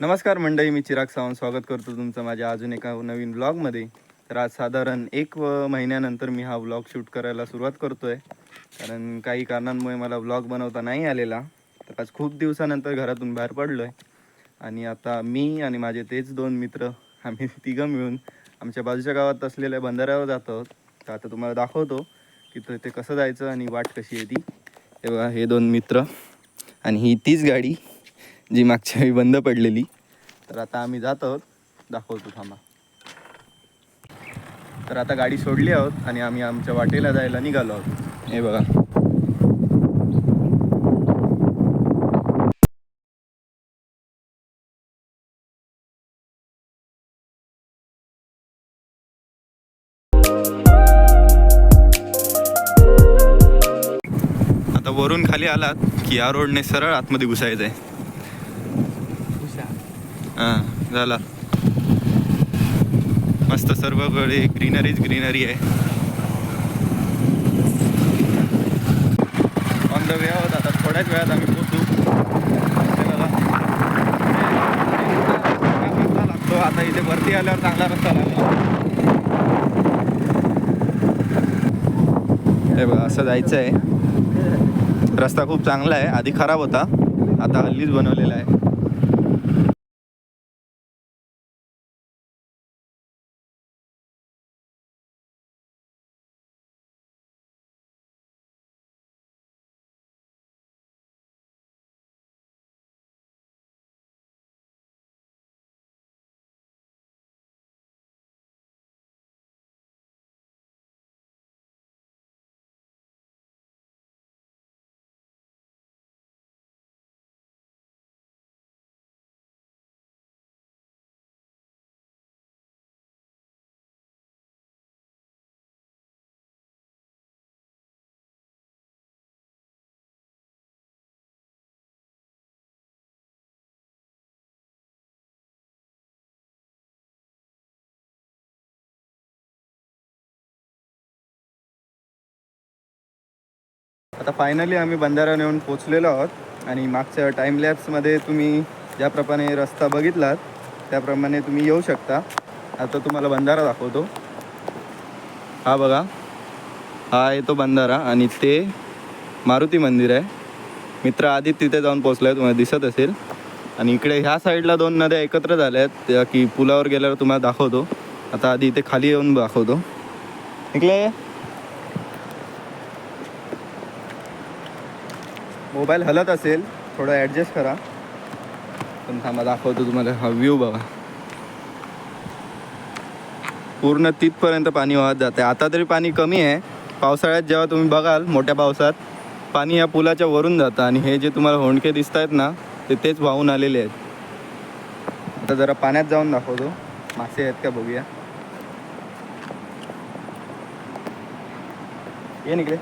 नमस्कार मंडळी मी चिराग सावंत. स्वागत करतो तुमचं माझ्या अजून एका नवीन ब्लॉगमध्ये तर आज साधारण एक व महिन्यानंतर मी हा ब्लॉग शूट करायला सुरुवात करतो आहे कारण काही कारणांमुळे मला ब्लॉग बनवता नाही आलेला. तर आज खूप दिवसानंतर घरातून बाहेर पडलो आहे आणि आता मी आणि माझे तेच दोन मित्र आम्ही तिघं मिळून आमच्या बाजूच्या गावात असलेल्या बंधाऱ्यावर जात आहोत. तर आता तुम्हाला दाखवतो की ते कसं जायचं आणि वाट कशी आहे ती. तेव्हा हे दोन मित्र आणि ही तीच गाडी. जी मागच्या वेळी बंद पडलेली. तर आता आम्ही जात आहोत. दाखवतो थांबा. तर आता गाडी सोडली आहोत आणि आम्ही आमच्या वाटेला जायला निघालो आहोत. हे बघा. आता वरून खाली आलात की या रोडने सरळ आतमध्ये घुसायचं आहे हां झाला. मस्त सर्वकडे ग्रीनरीच ग्रीनरी आहे. ऑन द वे आहोत आता थोड्याच वेळात आम्ही पोहोचू. लागतो आता इथे वरती आल्यावर चांगला रस्ता लागला. हे बघा असं जायचं आहे रस्ता खूप चांगला आहे. आधी खराब होता. आता हल्लीच बनवलेला आहे. आता फायनली आम्ही बंधाऱ्यावर येऊन पोचलेलो आहोत. आणि मागच्या टाईम लॅब्समध्ये तुम्ही ज्याप्रमाणे रस्ता बघितलात त्याप्रमाणे तुम्ही येऊ शकता. आता तुम्हाला बंधारा दाखवतो. हा बघा. हा आहे तो बंधारा आणि ते मारुती मंदिर आहे. मित्र आधी तिथे जाऊन पोचला आहे तुम्हाला दिसत असेल. आणि इकडे ह्या साईडला दोन नद्या एकत्र झाल्या आहेत त्या की पुलावर गेल्यावर तुम्हाला दाखवतो. आता आधी इथे खाली येऊन दाखवतो. इकडे मोबाईल हलत असेल थोडं ॲडजस्ट करा. पण थांबा दाखवतो तुम्हाला हा व्ह्यू बघा. पूर्ण तिथपर्यंत पाणी वाहत जाते आता तरी पाणी कमी आहे. पावसाळ्यात जेव्हा तुम्ही बघाल मोठ्या पावसात पाणी या पुलाच्या वरून जातं. आणि हे जे तुम्हाला होंडके दिसत आहेत ना ते तेच वाहून आलेले आहेत. आता जरा पाण्यात जाऊन दाखवतो. मासे आहेत का बघूया. ये निकडे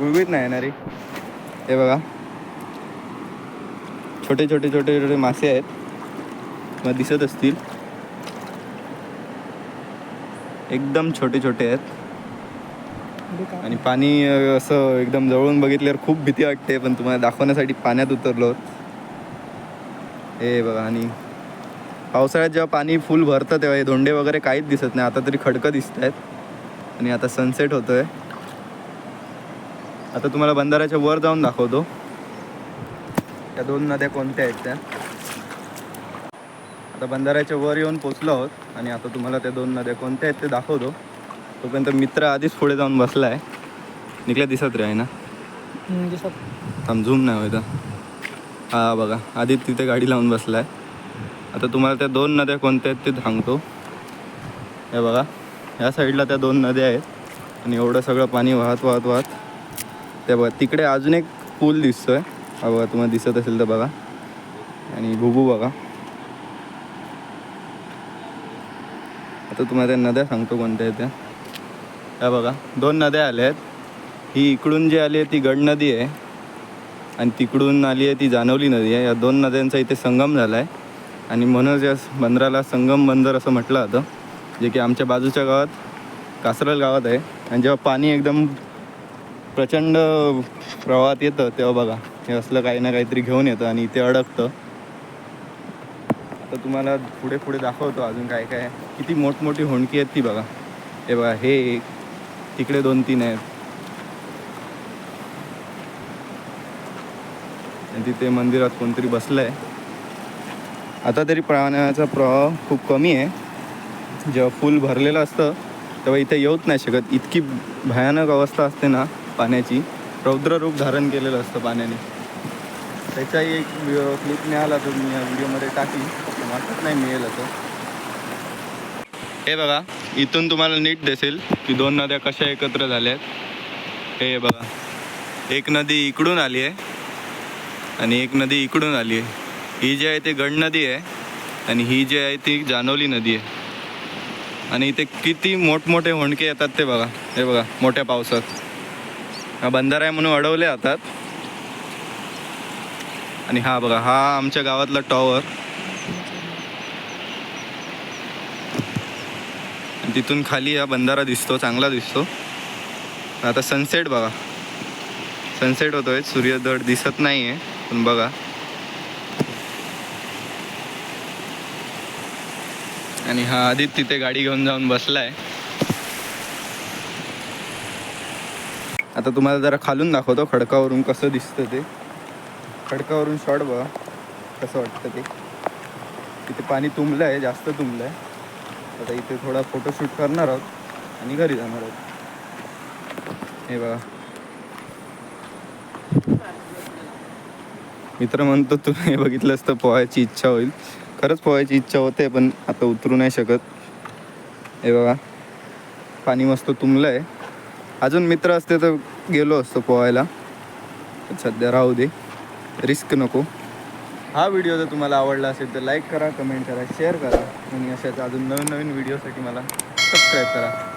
गुळगुळीत नाही येणारी. हे बघा. छोटे छोटे छोटे छोटे मासे आहेत. मग दिसत असतील. एकदम छोटे छोटे आहेत. आणि पाणी असं एकदम जवळून बघितल्यावर खूप भीती वाटते पण तुम्हाला दाखवण्यासाठी पाण्यात उतरलो. हे बघा आणि पावसाळ्यात जेव्हा पाणी फुल भरतं तेव्हा हे धोंडे वगैरे काहीच दिसत नाही. आता तरी खडकं दिसत आहेत आणि आता सनसेट होतोय. आता तुम्हाला बंधाऱ्याच्या वर जाऊन दाखवतो. त्या दोन नद्या कोणत्या आहेत त्या? आता बंधाऱ्याच्या वर येऊन पोचलो आहोत आणि आता तुम्हाला त्या दोन नद्या कोणत्या आहेत ते दाखवतो. तोपर्यंत मित्र आधीच पुढे जाऊन बसला आहे निघल्या दिसत रे आहे ना? थांब झूम नाही होतं हा. बघा. आधीच तिथे गाडी लावून बसला आहे आता तुम्हाला त्या दोन नद्या कोणत्या आहेत ते सांगतो. हे बघा. ह्या साईडला त्या दोन नद्या आहेत. आणि एवढं सगळं पाणी वाहत वाहत वाहत. ते बघा तिकडे अजून एक पूल दिसतोय. हा बघा तुम्हाला दिसत असेल तर बघा. आणि भुबू बघा. आता तुम्हाला त्या नद्या सांगतो कोणत्या आहेत त्या. ह्या बघा दोन नद्या आल्या आहेत. ही इकडून जी आली आहे ती गड नदी आहे. आणि तिकडून आली आहे ती जानवली नदी आहे. या दोन नद्यांचा इथे संगम झाला आहे आणि म्हणूनच या बंदराला संगम बंदर असं म्हटलं जातं. जे की आमच्या बाजूच्या गावात कासरल गावात आहे. आणि जेव्हा पाणी एकदम प्रचंड प्रवाहात येतं तेव्हा बघा. हे असलं काही ना काहीतरी घेऊन येतं आणि इथे अडकतं. आता तुम्हाला पुढे पुढे दाखवतो अजून काय काय. किती मोठमोठी होणकी आहेत ती बघा. हे बघा हे एक. तिकडे दोन तीन आहेत. आणि तिथे मंदिरात कोणतरी बसलं आहे आता तरी प्राण्याचा प्रवाह खूप कमी आहे. जेव्हा फुल भरलेलं असतं तेव्हा इथे येऊच नाही शकत. इतकी भयानक अवस्था असते ना. पाण्याची. रौद्र रूप धारण केलेलं असतं पाण्याने. त्याचाही एक क्लिप मिळाला तो मी या व्हिडिओमध्ये टाकी वाटत नाही मिळेल असं. हे बघा इथून तुम्हाला नीट दिसेल की दोन नद्या कशा एकत्र झाल्या आहेत. हे बघा एक नदी इकडून आली आहे आणि एक नदी इकडून आली आहे. ही जी आहे ती गड नदी आहे आणि ही जी आहे ती जानवली नदी आहे. आणि इथे किती मोठमोठे होणके येतात ते बघा. हे बघा मोठ्या पावसात. बंधारा आहे म्हणून अडवले जातात आणि हा बघा हा आमच्या गावातला टॉवर तिथून खाली हा बंधारा दिसतो चांगला दिसतो. आता सनसेट बघा. सनसेट होतोय सूर्यदड दिसत नाही आहे पण बघा. आणि हा आधीच तिथे गाडी घेऊन जाऊन बसलाय. आता तुम्हाला जरा खालून दाखवतो खडकावरून कसं दिसतं ते. खडकावरून शॉट बघा कसं वाटतं ते. तिथे पाणी तुंबलं आहे जास्त तुंबलं आहे आता इथे थोडा फोटोशूट करणार आहोत आणि घरी जाणार आहोत. हे बघा. मित्र म्हणतो तू हे बघितलंस तर पोहायची इच्छा होईल. खरंच पोहायची इच्छा होते पण आता उतरू नाही शकत. हे बघा. पाणी मस्त तुंबलं आहे अजून मित्र असते तर गेलो असतो पोहायला. सध्या राहू दे. रिस्क नको. हा व्हिडिओ जर तुम्हाला आवडला असेल तर लाईक करा कमेंट करा शेअर करा. आणि अशाच अजून नवीन नवीन व्हिडिओसाठी मला सबस्क्राईब करा.